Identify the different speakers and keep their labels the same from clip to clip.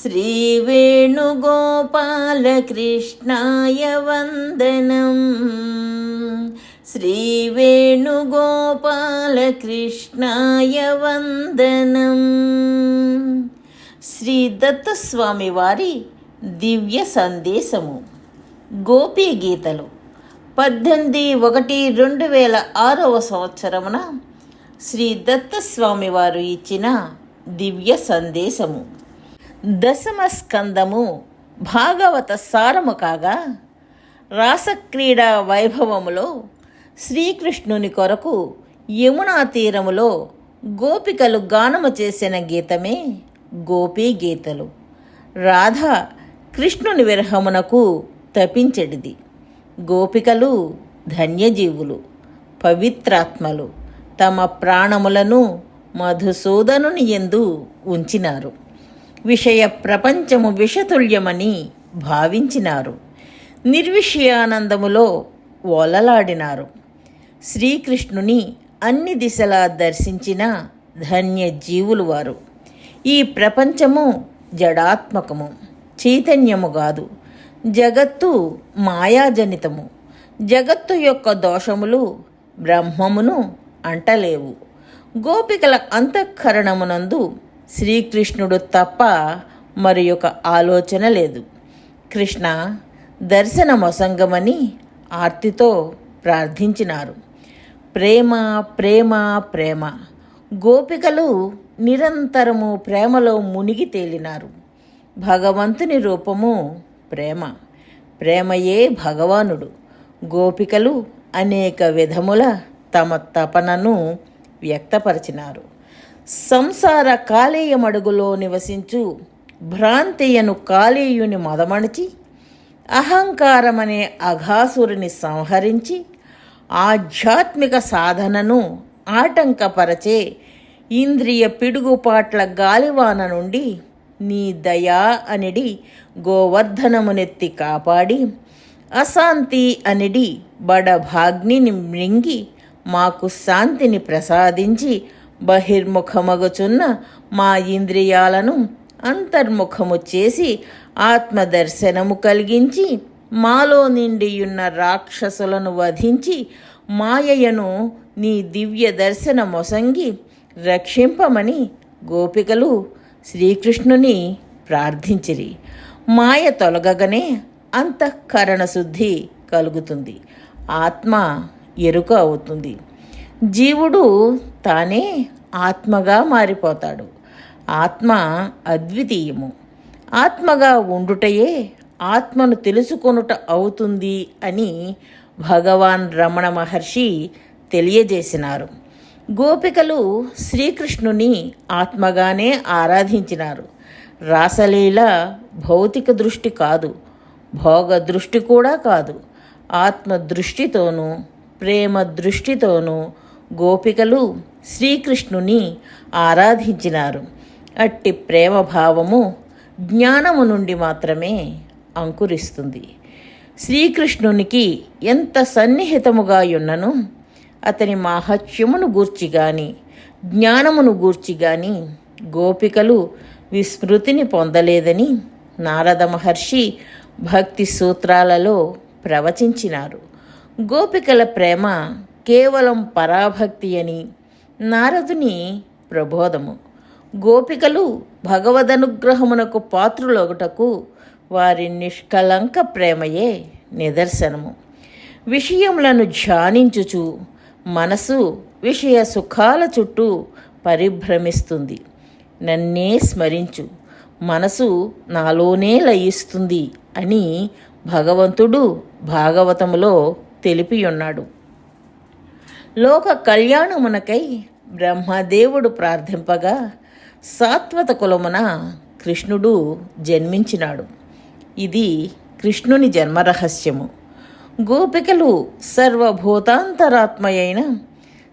Speaker 1: श्रीवेणुगोपालकृष्णाय वन्दनम् శ్రీవేణుగోపాలకృష్ణాయ వందనం శ్రీ దత్తస్వామి వారి దివ్య సందేశము గోపీ గీతలు పద్దెనిమిది ఒకటి రెండు వేల ఆరవ సంవత్సరమున శ్రీ దత్తస్వామి వారు ఇచ్చిన దివ్య సందేశము దశమ స్కందము భాగవత సారము కాగా రాసక్రీడా వైభవములో శ్రీకృష్ణుని కొరకు యమునా తీరములో గోపికలు గానము చేసిన గీతమే గోపీ గీతలు. రాధ కృష్ణుని విరహమునకు తపించెడిది. గోపికలు ధన్యజీవులు పవిత్రాత్మలు తమ ప్రాణములను మధుసూదనుని ఎందు ఉంచినారు. విషయ ప్రపంచము విషతుల్యమని భావించినారు. నిర్విషయానందములో ఓలలాడినారు. శ్రీకృష్ణుని అన్ని దిశలా దర్శించిన ధన్య జీవులు వారు. ఈ ప్రపంచము జడాత్మకము చైతన్యము కాదు. జగత్తు మాయాజనితము. జగత్తు యొక్క దోషములు బ్రహ్మమును అంటలేవు. గోపికల అంతఃకరణమునందు శ్రీకృష్ణుడు తప్ప మరి ఒక ఆలోచన లేదు. కృష్ణ దర్శన మొసంగమని ఆర్తితో ప్రార్థించినారు. ప్రేమ ప్రేమ ప్రేమ. గోపికలు నిరంతరము ప్రేమలో మునిగి తేలినారు. భగవంతుని రూపము ప్రేమ. ప్రేమయే భగవానుడు. గోపికలు అనేక విధముల తమ తపనను వ్యక్తపరిచినారు. సంసార కాలేయమడుగులో నివసించు భ్రాంతియను కాలేయుని మదమణచి అహంకారమనే అఘాసురుని సంహరించి ఆధ్యాత్మిక సాధనను ఆటంకపరచే ఇంద్రియ పిడుగుపాట్ల గాలివాన నుండి నీ దయా అనిడి గోవర్ధనమునెత్తి కాపాడి అశాంతి అనిడి బడభాగ్ని మృంగి మాకు శాంతిని ప్రసాదించి బహిర్ముఖమగుచున్న మా ఇంద్రియాలను అంతర్ముఖము చేసి ఆత్మదర్శనము కలిగించి మాలో నిండియున్న రాక్షసులను వధించి మాయయను నీ దివ్య దర్శన మొసంగి రక్షింపమని గోపికలు శ్రీకృష్ణుని ప్రార్థించిరి. మాయ తొలగగానే అంతఃకరణ శుద్ధి కలుగుతుంది. ఆత్మ ఎరుక అవుతుంది. జీవుడు తానే ఆత్మగా మారిపోతాడు. ఆత్మ అద్వితీయము. ఆత్మగా ఉండుటయే ఆత్మను తెలుసుకొనుట అవుతుంది అని భగవాన్ రమణ మహర్షి తెలియజేసినారు. గోపికలు శ్రీకృష్ణుని ఆత్మగానే ఆరాధించినారు. రాసలీల భౌతిక దృష్టి కాదు భోగ దృష్టి కూడా కాదు. ఆత్మ దృష్టితోనూ ప్రేమ దృష్టితోనూ గోపికలు శ్రీకృష్ణుని ఆరాధించినారు. అట్టి ప్రేమ భావము జ్ఞానము నుండి మాత్రమే అంకురిస్తుంది. శ్రీకృష్ణునికి ఎంత సన్నిహితముగా ఉన్నను అతని మాహత్యమును గూర్చి గాని జ్ఞానమును గూర్చి గాని గోపికలు విస్మృతిని పొందలేదని నారద మహర్షి భక్తి సూత్రాలలో ప్రవచించినారు. గోపికల ప్రేమ కేవలం పరాభక్తి అని. నారదుని ప్రబోధము. గోపికలు భగవదనుగ్రహమునకు పాత్రులొగటకు వారి నిష్కలంక ప్రేమయే నిదర్శనము. విషయములను ధ్యానించుచు మనసు విషయ సుఖాల చుట్టూ పరిభ్రమిస్తుంది. నన్నే స్మరించు. మనసు నాలోనే లయిస్తుంది అని భగవంతుడు భాగవతములో తెలిపి ఉన్నాడు లోక కళ్యాణమునకై బ్రహ్మదేవుడు ప్రార్థింపగా సాత్వత కులమున కృష్ణుడు జన్మించినాడు. ఇది కృష్ణుని జన్మరహస్యము. గోపికలు సర్వభూతాంతరాత్మయైన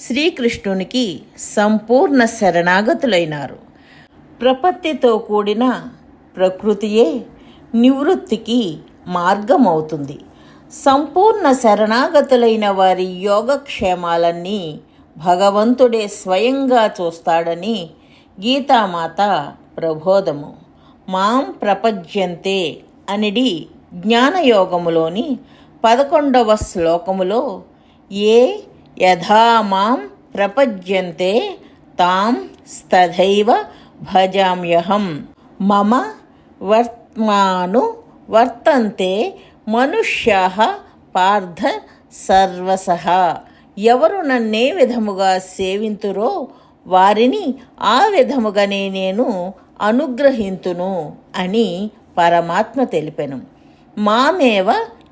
Speaker 1: శ్రీకృష్ణునికి సంపూర్ణ శరణాగతులైనారు. ప్రపత్తితో కూడిన ప్రకృతియే నివృత్తికి మార్గమవుతుంది. సంపూర్ణ శరణాగతులైన వారి యోగక్షేమాలన్నీ భగవంతుడే స్వయంగా చూస్తాడని గీతామాత ప్రబోధము. మాం ప్రపద్యంతే అనిడి జ్ఞానయోగములోని పదకొండవ శ్లోకములో ఏ యథా మాం ప్రపద్యంతే తాం స్తథైవ భజామ్యహం. మమ వర్త్మాను వర్తంతే మనుష్యా పార్థ సర్వసహ ఎవరు నన్నే విధముగా సేవింతురో వారిని ఆ విధముగానే నేను అనుగ్రహింతును అని పరమాత్మ తెలిపెను. మామేవ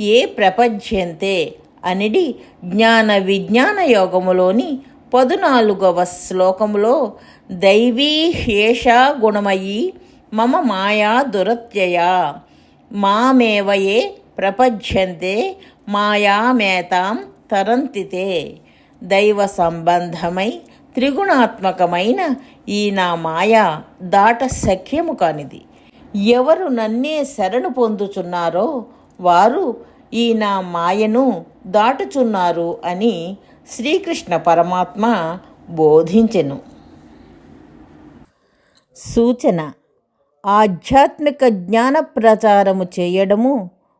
Speaker 1: ఏ ప్రపంచంతే అనిడి జ్ఞాన విజ్ఞాన యోగములోని పదునాలుగవ శ్లోకములో దైవీ శేషా గుణమయీ మమ మాయా దురత్యయా. మామేవయే ప్రపంచంతే మాయామేతాం తరంతితే. దైవ సంబంధమై త్రిగుణాత్మకమైన ఈ నా మాయ దాట సఖ్యము కానిది. ఎవరు నన్నే శరణు పొందుచున్నారో వారు ఈ నా మాయను దాటుచున్నారు అని శ్రీకృష్ణ పరమాత్మ బోధించెను. సూచన. ఆధ్యాత్మిక జ్ఞాన ప్రచారము చేయడము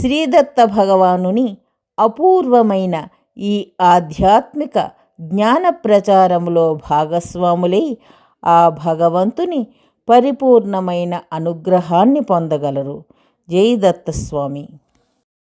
Speaker 1: శ్రీదత్త భగవానుని అపూర్వమైన ఈ ఆధ్యాత్మిక జ్ఞాన ప్రచారములో భాగస్వాములై ఆ భగవంతుని పరిపూర్ణమైన అనుగ్రహాన్ని పొందగలరు. జై దత్తస్వామి.